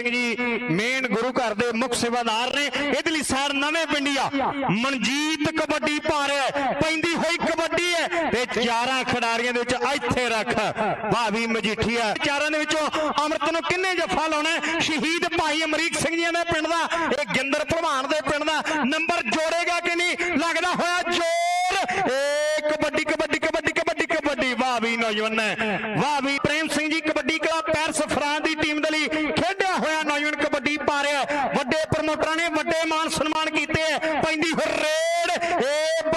Singh ji, main ਗੁਰੂ ਘਰ ਦੇ ਮੁੱਖ ਸੇਵਾਦਾਰ ਨੇ। ਇਹਦੇ ਲਈ ਸਾਰ ਨਵੇਂ ਪਿੰਡੀਆ ਮਨਜੀਤ ਕਬੱਡੀ ਪਾ ਪੈਂਦੀ ਹੋਈ ਕਬੱਡੀ ਹੈ। ਤੇ ਚਾਰਾਂ ਖਿਡਾਰੀਆਂ ਦੇ ਵਿੱਚ ਇੱਥੇ ਰੱਖ, ਭਾਵੀ ਮਜੀਠੀਆ ਚਾਰਾਂ ਦੇ ਵਿੱਚੋਂ ਅੰਮ੍ਰਿਤ ਨੂੰ ਕਿੰਨੇ ਜੱਫਾ ਲਾਉਣਾ ਸ਼ਹੀਦ ਭਾਈ ਅਮਰੀਕ ਸਿੰਘ ਜੀ ਦੇ ਪਿੰਡ ਦਾ, ਇਹ ਗਿੰਦਰ ਭਲਵਾਨ ਦੇ ਪਿੰਡ ਦਾ ਨੰਬਰ ਜੋੜੇਗਾ ਕਿ ਨਹੀਂ? ਲੱਗਦਾ ਹੋਇਆ ਜ਼ੋਰ। ਏ ਕਬੱਡੀ ਕਬੱਡੀ ਕਬੱਡੀ ਕਬੱਡੀ ਕਬੱਡੀ। ਵਾਹ ਵੀ ਨੌਜਵਾਨ ਵਾਹ ਵੀ ਪ੍ਰੇਮ ਸਿੰਘ ਜੀ, ਕਬੱਡੀ ਕਲਾ ਪੈਰਸ ਫਰਾਂਸ ਦੀ ਟੀਮ ਦੇ ਲਈ ਖੇਡਿਆ ਹੋਇਆ ਨੌਜਵਾਨ ਕਬੱਡੀ ਪਾ ਰਿਹਾ ਹੈ। ਵੱਡੇ ਪ੍ਰਮੋਟਰਾਂ ਨੇ ਵੱਡੇ ਮਾਨ ਸਨਮਾਨ ਕੀਤੇ ਹੈ। ਪੈਂਦੀ ਫਿਰ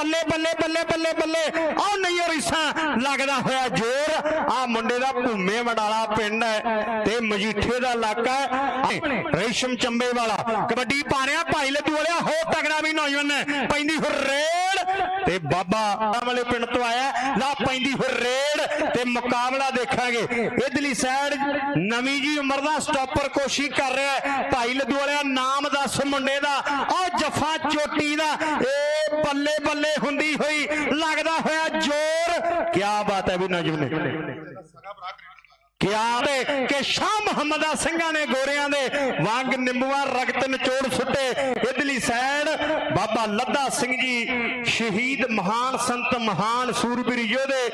ਬੱਲੇ ਬੱਲੇ ਬੱਲੇ ਬੱਲੇ ਬੱਲੇ। ਆਹ ਨਹੀਂ ਰਿਸਾ। ਲੱਗਦਾ ਹੋਇਆ ਜ਼ੋਰ। ਆ ਮੁੰਡੇ ਦਾ ਭੂਮੇ ਵਡਾਲਾ ਪਿੰਡ ਹੈ ਤੇ ਮਜੀਠੇ ਦਾ ਇਲਾਕਾ ਹੈ। ਰੇਸ਼ਮ ਚੰਬੇ ਵਾਲਾ। ਕਬੱਡੀ ਪਾ ਰਿਹਾ ਭਾਈ ਲੱਡੂ ਵਾਲਿਆ ਹੋ ਤਗੜਾ ਵੀ ਨੌਜਵਾਨ ਹੈ। ਪੈਂਦੀ ਹੋ ਰੇਡ ਤੇ ਬਾਬਾ ਵਾਲੇ ਪਿੰਡ ਤੋਂ ਆਇਆ ਲਾ ਪੈਂਦੀ ਹੋ ਰੇਡ ਤੇ ਮੁਕਾਬਲਾ ਦੇਖਾਂਗੇ। ਇਧਰਲੀ ਸਾਈਡ ਨਵੀਂ ਜੀ ਉਮਰ ਦਾ ਸਟਾਪਰ ਕੋਸ਼ਿਸ਼ ਕਰ ਰਿਹਾ ਭਾਈ ਲੱਡੂ ਵਾਲਿਆ ਨਾਮ ਦੱਸ ਮੁੰਡੇ ਦਾ। ਉਹ ਜਫਾ ਚੋਟੀ ਦਾ। ਏ ਬੱਲੇ ਬੱਲੇ ਹੁੰਦੀ ਹੋਈ ਲੱਗਦਾ ਹੋਇਆ ਜ਼ੋਰ। ਕੀ ਬਾਤ ਹੈ ਵੀ ਨਜਮ ਨੇ। ਕਿਆ ਤੇ ਕਿ ਸ਼ਾਹ ਮੁਹੰਮਦਾ ਸਿੰਘਾਂ ਨੇ ਗੋਰਿਆਂ ਦੇ ਵਾਂਗ ਨਿੰਬੂਆਂ, ਰਗਤ, ਨਿਚੋੜ ਸੁੱਟੇ। ਇਧਰਲੀ ਸਾਈਡ ਬਾਬਾ ਲੱਦਾ ਸਿੰਘ ਜੀ, ਸ਼ਹੀਦ ਮਹਾਨ ਸੰਤ, ਮਹਾਨ ਸੂਰਬੀਰ ਯੋਧੇ।